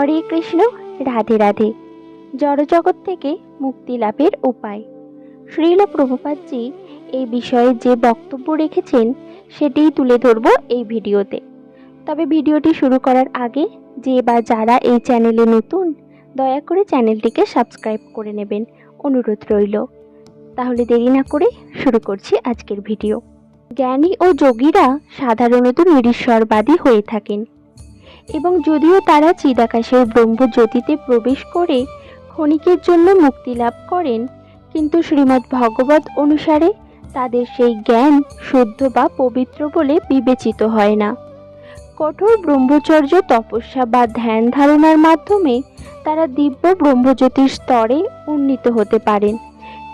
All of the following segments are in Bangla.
হরে কৃষ্ণ, রাধে রাধে। জড়জগৎ থেকে মুক্তি লাভের উপায়। শ্রীল প্রভুপাদজি এই বিষয়ে যে বক্তব্য রেখেছেন, সেটিই তুলে ধরব এই ভিডিওতে। তবে ভিডিওটি শুরু করার আগে যে বা যারা এই চ্যানেলে নতুন, দয়া করে চ্যানেলটিকে সাবস্ক্রাইব করে নেবেন। অনুরোধ রইল। তাহলে দেরি না করে শুরু করছি আজকের ভিডিও। জ্ঞানী ও যোগীরা সাধারণত নিরীশ্বরবাদী হয়ে থাকেন। এবং যদিও তারা চিদাকাশের ব্রহ্মজ্যোতিতে প্রবেশ করে ক্ষণিকের জন্য মুক্তি লাভ করেন, কিন্তু শ্রীমদ্ ভগবত অনুসারে তাদের সেই জ্ঞান শুদ্ধ বা পবিত্র বলে বিবেচিত হয় না। কঠোর ব্রহ্মচর্য, তপস্যা বা ধ্যান ধারণার মাধ্যমে তারা দিব্য ব্রহ্মজ্যোতির স্তরে উন্নীত হতে পারেন,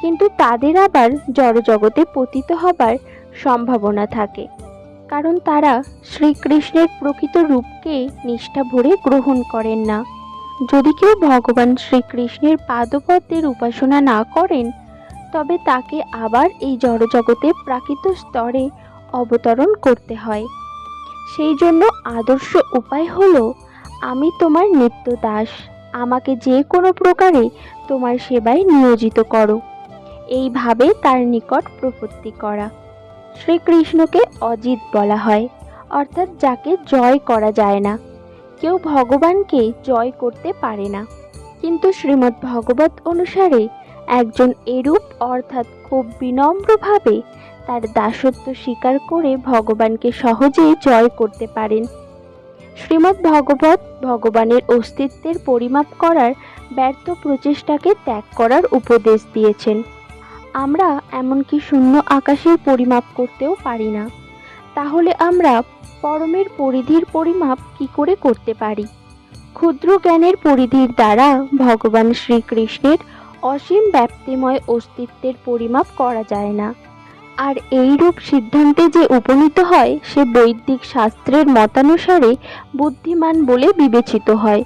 কিন্তু তাদের আবার জড়জগতে পতিত হবার সম্ভাবনা থাকে। কারণ তারা শ্রীকৃষ্ণের প্রকৃত রূপকে নিষ্ঠা ভরে গ্রহণ করেন না। যদি কেউ ভগবান শ্রীকৃষ্ণের পাদপদ্মের উপাসনা না করেন, তবে তাকে আবার এই জড়জগতে প্রাকৃত স্তরে অবতরণ করতে হয়। সেই জন্য আদর্শ উপায় হলো, আমি তোমার নিত্য দাস আমাকে যে কোনো প্রকারে তোমার সেবায় নিয়োজিত করো। এইভাবে তার নিকট প্রপত্তি করা। শ্রীকৃষ্ণকে অজিত বলা হয়, অর্থাৎ যাকে জয় করা যায় না। কেউ ভগবানকে জয় করতে পারে না। কিন্তু শ্রীমদ্ ভগবত অনুসারে একজন এরূপ, অর্থাৎ খুব বিনম্রভাবে তার দাসত্ব স্বীকার করে ভগবানকে সহজেই জয় করতে পারেন। শ্রীমদ্ ভগবত ভগবানের অস্তিত্বের পরিমাপ করার ব্যর্থ প্রচেষ্টাকে ত্যাগ করার উপদেশ দিয়েছেন। আমরা এমনকি শূন্য আকাশের পরিমাপ করতেও পারি না। তাহলে আমরা পরমের পরিধির পরিমাপ কি করে করতে পারি? ক্ষুদ্র জ্ঞানের পরিধির দ্বারা ভগবান শ্রীকৃষ্ণের অসীম ব্যাপ্তিময় অস্তিত্বের পরিমাপ করা যায় না। আর এই রূপ সিদ্ধান্তে যে উপনীত হয়, সে বৈদিক শাস্ত্রের মতানুসারে বুদ্ধিমান বলে বিবেচিত হয়।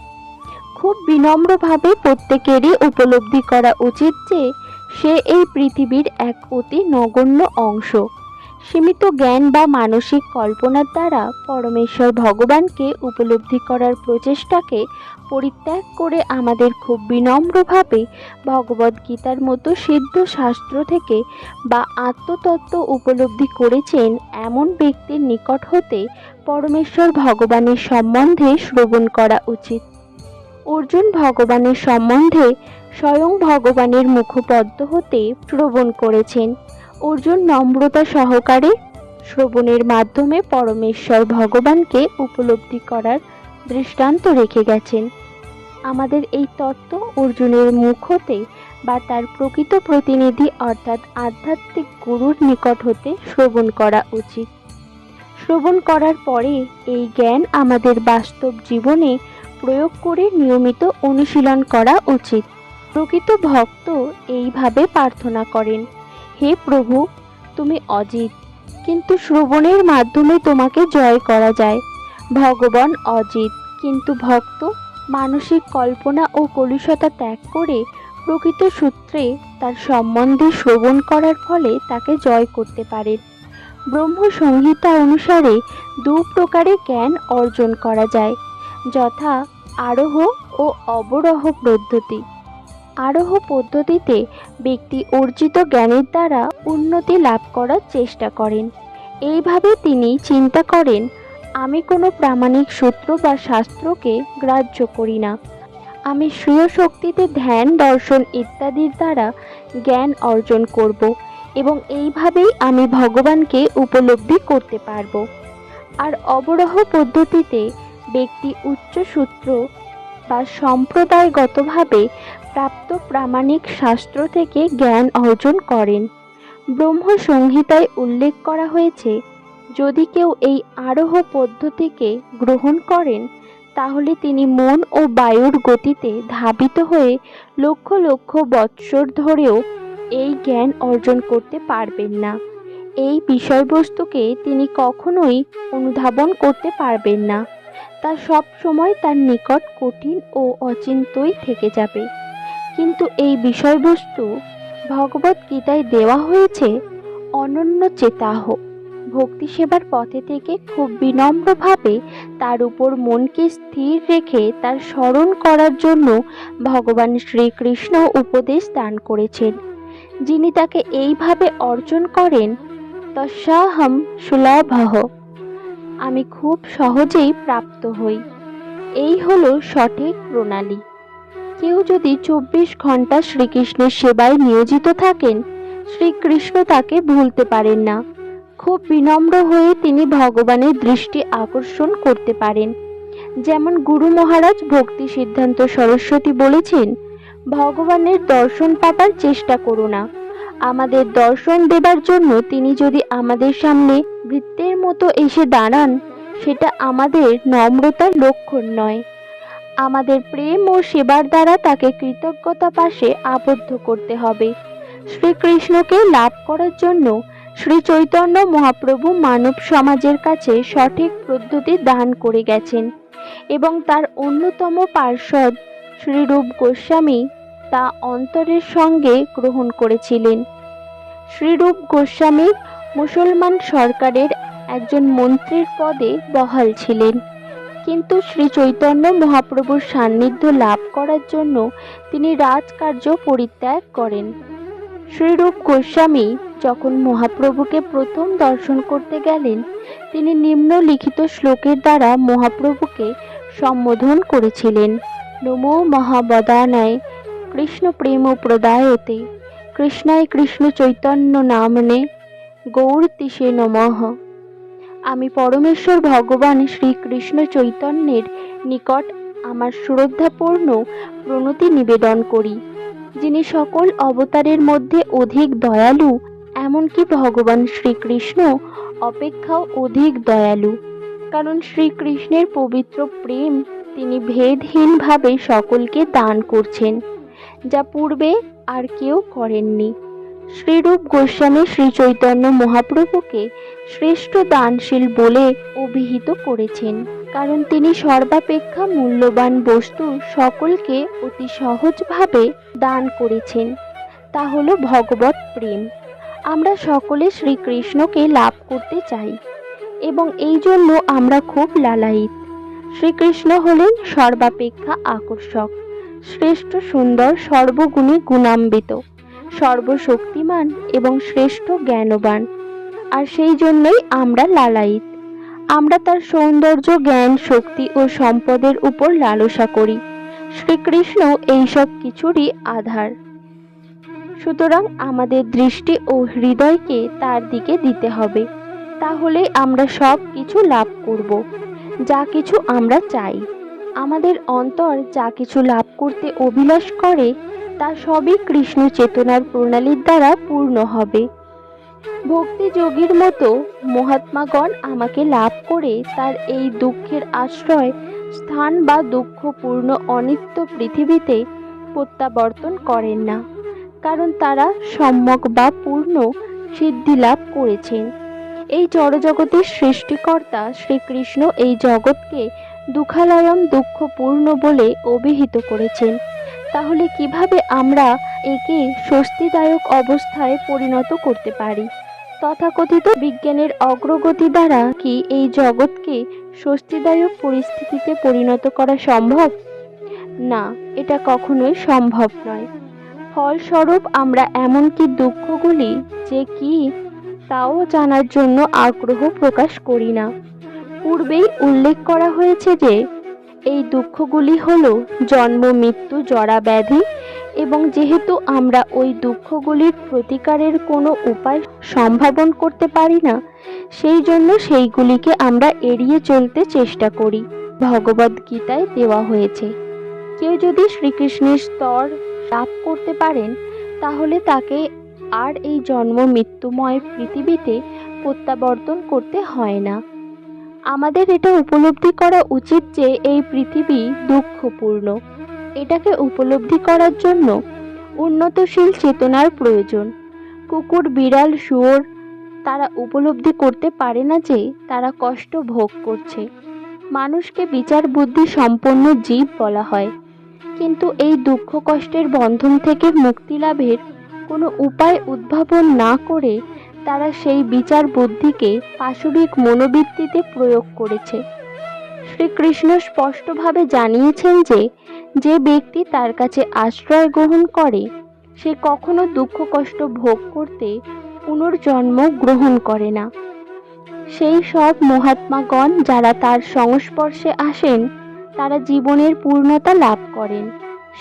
খুব বিনম্রভাবে প্রত্যেকেরই উপলব্ধি করা উচিত যে সে এই পৃথিবীর এক অতি নগণ্য অংশ। সীমিত জ্ঞান বা মানসিক কল্পনার দ্বারা পরমেশ্বর ভগবানকে উপলব্ধি করার প্রচেষ্টাকে পরিত্যাগ করে আমাদের খুব বিনম্রভাবে ভগবদ্গীতার মতো সিদ্ধ শাস্ত্র থেকে বা আত্মতত্ত্ব উপলব্ধি করেছেন এমন ব্যক্তির নিকট হতে পরমেশ্বর ভগবানের সম্বন্ধে শ্রবণ করা উচিত। অর্জুন ভগবানের সম্বন্ধে স্বয়ং ভগবানের মুখপদ্ম হতে শ্রবণ করেছেন। অর্জুন নম্রতা সহকারে শ্রবণের মাধ্যমে পরমেশ্বর ভগবানকে উপলব্ধি করার দৃষ্টান্ত রেখে গেছেন। আমাদের এই তত্ত্ব অর্জুনের মুখ হতে বা তার প্রকৃত প্রতিনিধি অর্থাৎ আধ্যাত্মিক গুরুর নিকট হতে শ্রবণ করা উচিত। শ্রবণ করার পরে এই জ্ঞান আমাদের বাস্তব জীবনে প্রয়োগ করে নিয়মিত অনুশীলন করা উচিত। প্রকৃত ভক্ত এইভাবে প্রার্থনা করেন, হে প্রভু, তুমি অজিত, কিন্তু শ্রবণের মাধ্যমে তোমাকে জয় করা যায়। ভগবান অজিত, কিন্তু ভক্ত মানসিক কল্পনা ও কলুষতা ত্যাগ করে প্রকৃত সূত্রে তার সম্বন্ধে শ্রবণ করার ফলে তাকে জয় করতে পারে। ব্রহ্ম সংহিতা অনুসারে দু প্রকারে জ্ঞান অর্জন করা যায়। যথা আরোহ ও অবরোহ পদ্ধতি। আরোহ পদ্ধতিতে ব্যক্তি অর্জিত জ্ঞানের দ্বারা উন্নতি লাভ করার চেষ্টা করেন। এইভাবে তিনি চিন্তা করেন, আমি কোনো প্রামাণিক সূত্র বা শাস্ত্রকে গ্রাহ্য করি না। আমি স্বীয় শক্তিতে ধ্যান, দর্শন ইত্যাদির দ্বারা জ্ঞান অর্জন করব এবং এইভাবেই আমি ভগবানকে উপলব্ধি করতে পারব। আর অবরোহ পদ্ধতিতে ব্যক্তি উচ্চ সূত্র বা সম্প্রদায়গতভাবে প্রাপ্ত প্রামাণিক শাস্ত্র থেকে জ্ঞান অর্জন করেন। ব্রহ্ম সংহিতায় উল্লেখ করা হয়েছে, যদি কেউ এই আরোহ পদ্ধতিকে গ্রহণ করেন, তাহলে তিনি মন ও বায়ুর গতিতে ধাবিত হয়ে লক্ষ লক্ষ বৎসর ধরেও এই জ্ঞান অর্জন করতে পারবেন না। এই বিষয়বস্তুকে তিনি কখনোই অনুধাবন করতে পারবেন না। তা সব সময় তার নিকট কঠিন ও অচিন্তই থেকে যাবে। কিন্তু এই বিষয়বস্তু ভগবত গীতায় দেওয়া হয়েছে, অনন্য চেতাহ। ভক্তি সেবার পথে থেকে খুব বিনম্রভাবে তার উপর মনকে স্থির রেখে তার স্মরণ করার জন্য ভগবান শ্রীকৃষ্ণ উপদেশ দান করেছেন। যিনি তাকে এইভাবে অর্জন করেন, তস্যাহম সুলভহ আমি খুব সহজেই প্রাপ্ত হই। এই হলো সঠিক প্রণালী। কেউ যদি চব্বিশ ঘণ্টা শ্রীকৃষ্ণের সেবায় নিয়োজিত থাকেন, শ্রীকৃষ্ণ তাকে ভুলতে পারেন না। খুব বিনম্র হয়ে তিনি ভগবানের দৃষ্টি আকর্ষণ করতে পারেন। যেমন গুরু মহারাজ ভক্তি সিদ্ধান্ত সরস্বতী বলেছেন, ভগবানের দর্শন পাবার চেষ্টা করো না। আমাদের দর্শন দেবার জন্য তিনি যদি আমাদের সামনে বৃত্তের মতো এসে দাঁড়ান, সেটা আমাদের নম্রতার লক্ষণ নয়। আমাদের প্রেম ও সেবার দ্বারা তাকে কৃতজ্ঞতা পাশে আবদ্ধ করতে হবে। শ্রীকৃষ্ণকে লাভ করার জন্য শ্রী চৈতন্য মহাপ্রভু মানব সমাজের কাছে সঠিক পদ্ধতি দান করে গেছেন এবং তার অন্যতম পার্ষদ শ্রীরূপ গোস্বামী তা অন্তরের সঙ্গে গ্রহণ করেছিলেন। শ্রীরূপ গোস্বামী মুসলমান সরকারের একজন মন্ত্রীর পদে বহাল ছিলেন। কিন্তু শ্রী চৈতন্য মহাপ্রভুর সান্নিধ্য লাভ করার জন্য তিনি রাজকার্য পরিত্যাগ করেন। শ্রীরূপ গোস্বামী যখন মহাপ্রভুকে প্রথম দর্শন করতে গেলেন, তিনি নিম্নলিখিত শ্লোকের দ্বারা মহাপ্রভুকে সম্বোধন করেছিলেন। নমো মহাবদানায় কৃষ্ণ প্রেম প্রদায়তে, কৃষ্ণায় কৃষ্ণ চৈতন্য নামনে গৌরতিষে নমঃ। পরমেশ্বর ভগবান শ্রীকৃষ্ণ চৈতন্যের নিকট আমার শ্রদ্ধাপূর্ণ প্রণতি নিবেদন করি, যিনি সকল অবতারের মধ্যে অধিক দয়ালু, এমনকি ভগবান শ্রীকৃষ্ণ অপেক্ষাও অধিক দয়ালু। কারণ শ্রীকৃষ্ণের পবিত্র প্রেম তিনি ভেদহীনভাবে সকলকে দান করছেন, যা পূর্বে আর কেউ করেননি। শ্রীরূপ গোস্বামী শ্রী চৈতন্য মহাপ্রভুকে শ্রেষ্ঠ দানশীল বলে অভিহিত করেছেন। কারণ তিনি সর্বাপেক্ষা মূল্যবান বস্তু সকলকে অতি সহজভাবে দান করেছেন। তা হলো ভগবত প্রেম। আমরা সকলে শ্রীকৃষ্ণকে লাভ করতে চাই এবং এই জন্য আমরা খুব লালায়িত। শ্রীকৃষ্ণ হলেন সর্বাপেক্ষা আকর্ষক, শ্রেষ্ঠ সুন্দর সর্বগুণী গুণান্বিত। সর্বশক্তিমান এবং শ্রেষ্ঠ জ্ঞানবান। আর সেই জন্যই আমরা লালায়িত। আমরা তার সৌন্দর্য, জ্ঞান, শক্তি ও সম্পদের উপর লালসা করি। শ্রীকৃষ্ণ এইসব কিছুরই আধার। সুতরাং আমাদের দৃষ্টি ও হৃদয়কে তার দিকে দিতে হবে। তাহলে আমরা সব কিছু লাভ করব। যা কিছু আমরা চাই। আমাদের অন্তর যা কিছু লাভ করতে অভিলাষ করে তা সবই কৃষ্ণ চেতনার প্রণালীর দ্বারা পূর্ণ হবে। ভক্তি যোগীর মতো মহাত্মাগণ আমাকে লাভ করে তার এই দুঃখের আশ্রয়, স্থান বা দুঃখপূর্ণ অনিত্য পৃথিবীতে প্রত্যাবর্তন করেন না, কারণ তারা সম্যক বা পূর্ণ সিদ্ধি লাভ করেছেন। এই জড়জগতের সৃষ্টিকর্তা শ্রীকৃষ্ণ এই জগৎকে দুঃখালয়ম দুঃখপূর্ণ বলে অভিহিত করেছেন। তাহলে কীভাবে আমরা একে স্বস্তিদায়ক অবস্থায় পরিণত করতে পারি? তথাকথিত বিজ্ঞানের অগ্রগতি দ্বারা কি এই জগৎকে স্বস্তিদায়ক পরিস্থিতিতে পরিণত করা সম্ভব? না, এটা কখনোই সম্ভব নয়। ফলস্বরূপ আমরা এমনকি দুঃখগুলি যে কি তাও জানার জন্য আগ্রহ প্রকাশ করি না। পূর্বেই উল্লেখ করা হয়েছে যে এই দুঃখগুলি হলো জন্ম, মৃত্যু, জরা ব্যাধি এবং যেহেতু আমরা ওই দুঃখগুলির প্রতিকারের কোনো উপায় সম্ভাবন করতে পারি না, সেই জন্য সেইগুলিকে আমরা এড়িয়ে চলতে চেষ্টা করি। ভগবদ গীতায় দেওয়া হয়েছে, কেউ যদি শ্রীকৃষ্ণের স্তর লাভ করতে পারেন, তাহলে তাকে আর এই জন্ম মৃত্যুময় পৃথিবীতে প্রত্যাবর্তন করতে হয় না। আমাদের এটা উপলব্ধি করা উচিত যে এই পৃথিবী দুঃখপূর্ণ। এটাকে উপলব্ধি করার জন্য উন্নতশীল চেতনার প্রয়োজন। কুকুর, বিড়াল, শুয়োর তারা উপলব্ধি করতে পারে না যে তারা কষ্ট ভোগ করছে। মানুষকে বিচার বুদ্ধি সম্পন্ন জীব বলা হয়। কিন্তু এই দুঃখ কষ্টের বন্ধন থেকে মুক্তি লাভের কোনো উপায় উদ্ভাবন না করে তারা সেই বিচার বুদ্ধিকে পাশবিক মনোবৃত্তিতে প্রয়োগ করেছে। শ্রীকৃষ্ণ স্পষ্টভাবে জানিয়েছেন যে যে ব্যক্তি তার কাছে আশ্রয় গ্রহণ করে, সে কখনো দুঃখ কষ্ট ভোগ করতে পুনর্জন্ম গ্রহণ করে না। সেই সব মহাত্মাগণ যারা তার সংস্পর্শে আসেন, তারা জীবনের পূর্ণতা লাভ করেন।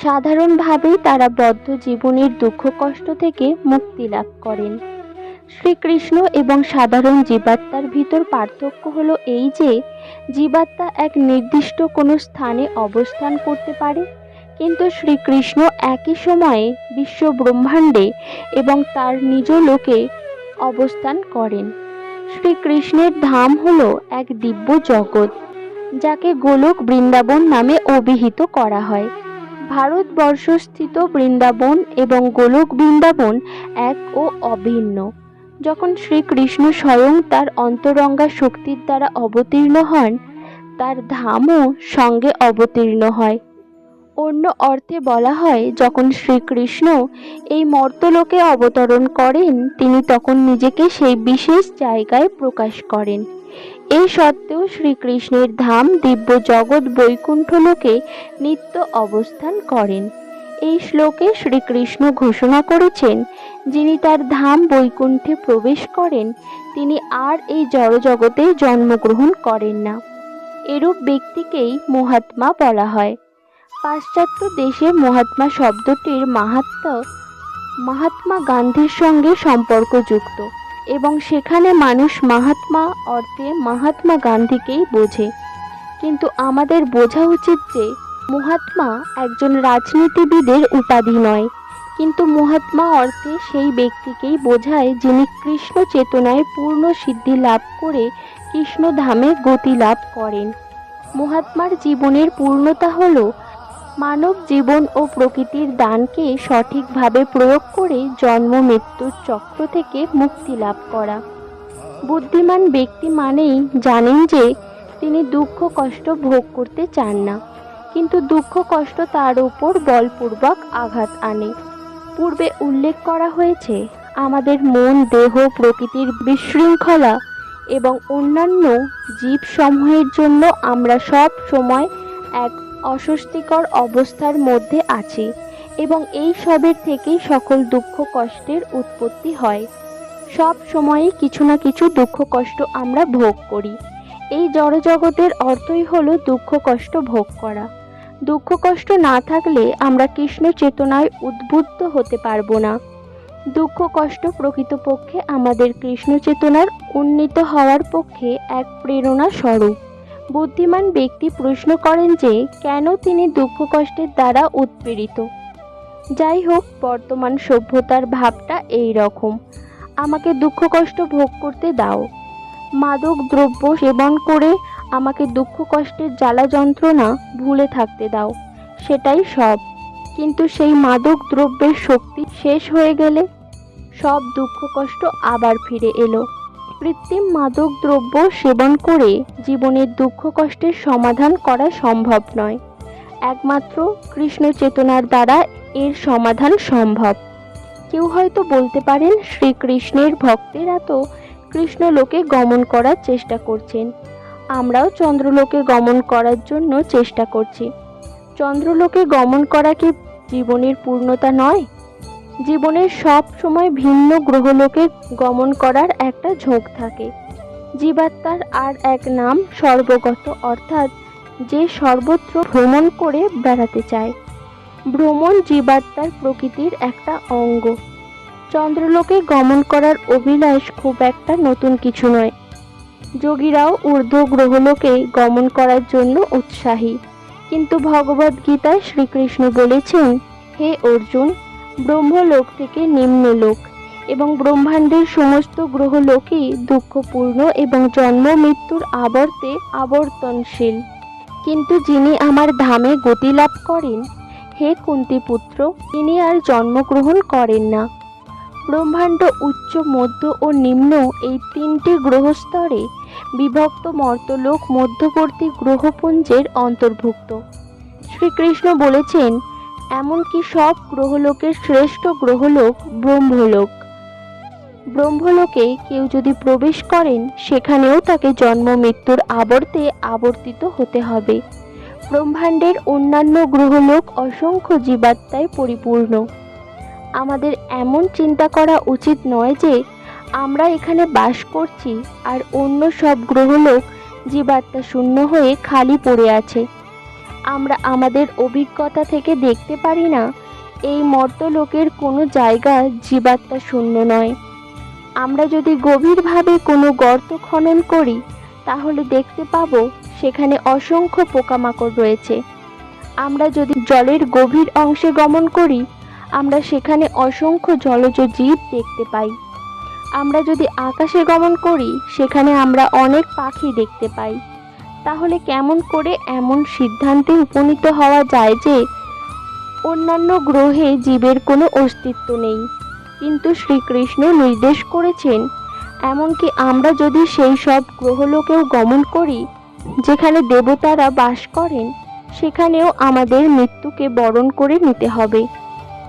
সাধারণভাবেই তারা বদ্ধ জীবনের দুঃখ কষ্ট থেকে মুক্তি লাভ করেন। শ্রীকৃষ্ণ এবং সাধারণ জীবাত্মার ভিতর পার্থক্য হলো এই যে, জীবাত্মা এক নির্দিষ্ট কোনো স্থানে অবস্থান করতে পারে, কিন্তু শ্রীকৃষ্ণ একই সময়ে বিশ্ব ব্রহ্মাণ্ডে এবং তার নিজ লোকে অবস্থান করেন। শ্রীকৃষ্ণের ধাম হলো এক দিব্য জগৎ, যাকে গোলক বৃন্দাবন নামে অভিহিত করা হয়। ভারতবর্ষস্থিত বৃন্দাবন এবং গোলক বৃন্দাবন এক ও অভিন্ন। যখন শ্রীকৃষ্ণ স্বয়ং তার অন্তরঙ্গা শক্তির দ্বারা অবতীর্ণ হন, তার ধামও সঙ্গে অবতীর্ণ হয়। অন্য অর্থে বলা হয়, যখন শ্রীকৃষ্ণ এই মর্তলোকে অবতরণ করেন, তিনি তখন নিজেকে সেই বিশেষ জায়গায় প্রকাশ করেন। এই সত্ত্বেও শ্রীকৃষ্ণের ধাম দিব্য জগৎ বৈকুণ্ঠ লোকে নিত্য অবস্থান করেন। এই শ্লোকে শ্রীকৃষ্ণ ঘোষণা করেছেন, যিনি তার ধাম বৈকুণ্ঠে প্রবেশ করেন, তিনি আর এই জড়জগতে জন্মগ্রহণ করেন না। এরূপ ব্যক্তিকেই মহাত্মা বলা হয়। পাশ্চাত্য দেশে মহাত্মা শব্দটির মাহাত্ম মহাত্মা গান্ধীর সঙ্গে সম্পর্কযুক্ত এবং সেখানে মানুষ মহাত্মা অর্থে মহাত্মা গান্ধীকেই বোঝে। কিন্তু আমাদের বোঝা উচিত যে মহাত্মা একজন রাজনীতিবিদের উপাধি নয়। কিন্তু মহাত্মা অর্থে সেই ব্যক্তিকেই বোঝায় যিনি কৃষ্ণ চেতনায় পূর্ণ সিদ্ধি লাভ করে কৃষ্ণ ধামে গতি লাভ করেন। মহাত্মার জীবনের পূর্ণতা হল মানব জীবন ও প্রকৃতির দানকে সঠিকভাবে প্রয়োগ করে জন্ম মৃত্যুর চক্র থেকে মুক্তি লাভ করা। বুদ্ধিমান ব্যক্তি মানেই জানেন যে তিনি দুঃখ, কষ্ট ভোগ করতে চান না। কিন্তু দুঃখ কষ্ট তার উপর বলপূর্বক আঘাত আনে। পূর্বে উল্লেখ করা হয়েছে, আমাদের মন, দেহ, প্রকৃতির বিশৃঙ্খলা এবং অন্যান্য জীবসমূহের জন্য আমরা সব সময় এক অস্বস্তিকর অবস্থার মধ্যে আছি এবং এই সবের থেকেই সকল দুঃখ কষ্টের উৎপত্তি হয়। সব সময়ই কিছু না কিছু দুঃখ কষ্ট আমরা ভোগ করি। এই জড়জগতের অর্থই হলো দুঃখ কষ্ট ভোগ করা। দুঃখ কষ্ট না থাকলে আমরা কৃষ্ণ চেতনায় উদ্বুদ্ধ হতে পারব না। দুঃখ কষ্ট প্রকৃতপক্ষে আমাদের কৃষ্ণ চেতনার উন্নীত হওয়ার পক্ষে এক প্রেরণা স্বরূপ। বুদ্ধিমান ব্যক্তি প্রশ্ন করেন যে, কেন তিনি দুঃখ কষ্টের দ্বারা উৎপীড়িত? যাই হোক, বর্তমান সভ্যতার ভাবটা এই রকম। আমাকে দুঃখ কষ্ট ভোগ করতে দাও। মাদক দ্রব্য সেবন করে আমাকে দুঃখ কষ্টের জ্বালা যন্ত্রণা ভুলে থাকতে দাও। সেটাই সব। কিন্তু সেই মাদক দ্রব্যের শক্তি শেষ হয়ে গেলে সব দুঃখ কষ্ট আবার ফিরে এলো। কৃত্রিম মাদক দ্রব্য সেবন করে জীবনের দুঃখ কষ্টের সমাধান করা সম্ভব নয়। একমাত্র কৃষ্ণ চেতনার দ্বারা এর সমাধান সম্ভব। কেউ হয়তো বলতে পারেন, শ্রীকৃষ্ণের ভক্তেরা তো কৃষ্ণ লোকে গমন করার চেষ্টা করছেন। আমরাও চন্দ্রলোকে গমন করার জন্য চেষ্টা করছি। চন্দ্রলোকে গমন করা কি জীবনের পূর্ণতা নয়? জীবনের সব সময় ভিন্ন গ্রহলোকে গমন করার একটা ঝোঁক থাকে। জীবাত্মার আর এক নাম সর্বগত, অর্থাৎ যে সর্বত্র ভ্রমণ করে বেড়াতে চায়। ভ্রমণ জীবাত্মার প্রকৃতির একটা অঙ্গ। চন্দ্রলোকে গমন করার অভিলাষ খুব একটা নতুন কিছু নয়। যোগীরাও ঊর্ধ্ব গ্রহলোকে গমন করার জন্য উৎসাহী। কিন্তু ভগবদ গীতায় শ্রীকৃষ্ণ বলেছেন, হে অর্জুন, ব্রহ্মলোক থেকে নিম্নলোক এবং ব্রহ্মাণ্ডের সমস্ত গ্রহলোকই দুঃখপূর্ণ এবং জন্ম মৃত্যুর আবর্তে আবর্তনশীল। কিন্তু যিনি আমার ধামে গতি লাভ করেন, হে কুন্তিপুত্র, তিনি আর জন্মগ্রহণ করেন না। ব্রহ্মাণ্ড উচ্চ, মধ্য ও নিম্ন এই তিনটি গ্রহস্তরে বিভক্ত মর্তলোক মধ্যবর্তী গ্রহপুঞ্জের অন্তর্ভুক্ত। শ্রীকৃষ্ণ বলেছেন, এমনকি সব গ্রহলোকের শ্রেষ্ঠ গ্রহলোক ব্রহ্মলোক। ব্রহ্মলোকে কেউ যদি প্রবেশ করেন, সেখানেও তাকে জন্ম মৃত্যুর আবর্তে আবর্তিত হতে হবে। ব্রহ্মাণ্ডের অন্যান্য গ্রহলোক অসংখ্য জীবাত্মায় পরিপূর্ণ। আমাদের এমন চিন্তা করা উচিত নয় যে আমরা এখানে বাস করছি আর অন্য সব গ্রহলোক জীবাত্মা শূন্য হয়ে খালি পড়ে আছে। আমরা আমাদের অভিজ্ঞতা থেকে দেখতে পারি না, এই মর্তলোকের কোনো জায়গা জীবাত্মা শূন্য নয়। আমরা যদি গভীরভাবে কোনো গর্ত খনন করি, তাহলে দেখতে পাবো সেখানে অসংখ্য পোকামাকড় রয়েছে। আমরা যদি জলের গভীর অংশে গমন করি, আমরা সেখানে অসংখ্য জলজ জীব দেখতে পাই। আমরা যদি আকাশে গমন করি, সেখানে আমরা অনেক পাখি দেখতে পাই। তাহলে কেমন করে এমন সিদ্ধান্তে উপনীত হওয়া যায় যে, অন্যান্য গ্রহে জীবের কোনো অস্তিত্ব নেই। কিন্তু শ্রীকৃষ্ণ নির্দেশ করেছেন, এমনকি আমরা যদি সেই সব গ্রহলোকেও গমন করি, যেখানে দেবতারা বাস করেন, সেখানেও আমাদের মৃত্যুকে বরণ করে নিতে হবে।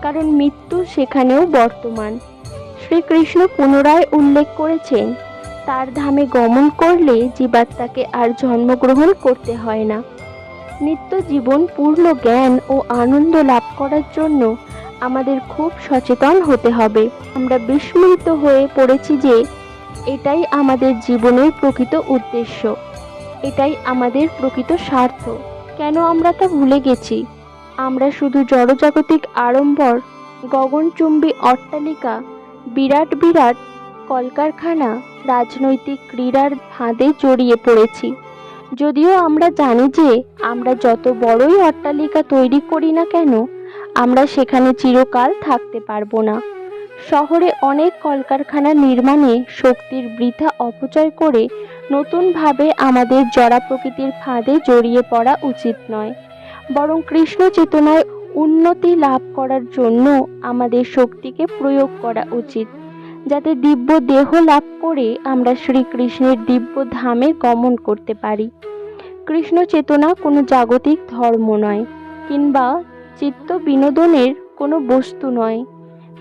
কারণ মৃত্যু সেখানেও বর্তমান। শ্রীকৃষ্ণ পুনরায় উল্লেখ করেছেন, তার ধামে গমন করলে জীবাত্মাকে আর জন্মগ্রহণ করতে হয় না। নিত্য জীবন পূর্ণ জ্ঞান ও আনন্দ লাভ করার জন্য আমাদের খুব সচেতন হতে হবে। আমরা বিস্মৃত হয়ে পড়েছি যে এটাই আমাদের জীবনের প্রকৃত উদ্দেশ্য। এটাই আমাদের প্রকৃত স্বার্থ। কেন আমরা তা ভুলে গেছি? আমরা শুধু জড়জাগতিক আড়ম্বর, গগনচুম্বী অট্টালিকা বিরাট বিরাট কলকারখানা রাজনৈতিক ক্রীড়ার ফাঁদে জড়িয়ে পড়েছি। যদিও আমরা জানি যে আমরা যত বড়ই অট্টালিকা তৈরি করি না কেন, আমরা সেখানে চিরকাল থাকতে পারব না। শহরে অনেক কলকারখানা নির্মাণে শক্তির বৃথা অপচয় করে নতুনভাবে আমাদের জড়া প্রকৃতির ফাঁদে জড়িয়ে পড়া উচিত নয়। বরং কৃষ্ণ চেতনায় উন্নতি লাভ করার জন্য আমাদের শক্তিকে প্রয়োগ করা উচিত। যাতে দিব্য দেহ লাভ করে আমরা শ্রীকৃষ্ণের দিব্য ধামে গমন করতে পারি। কৃষ্ণ চেতনা কোনো জাগতিক ধর্ম নয়, কিংবা চিত্ত বিনোদনের কোনো বস্তু নয়।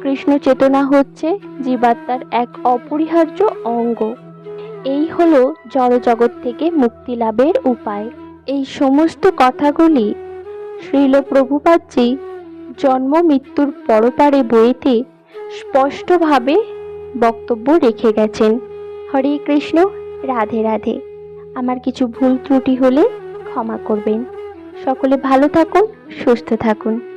কৃষ্ণ চেতনা হচ্ছে জীবাত্মার এক অপরিহার্য অঙ্গ। এই হলো জড়জগৎ থেকে মুক্তি লাভের উপায়। এই সমস্ত কথাগুলি শ্রীল প্রভুপাদজি জন্ম মৃত্যুর পরপারে বইতে স্পষ্টভাবে বক্তব্য রেখে গেছেন। হরে কৃষ্ণ, রাধে রাধে। আমার কিছু ভুল ত্রুটি হলে ক্ষমা করবেন। সকলে ভালো থাকুন, সুস্থ থাকুন।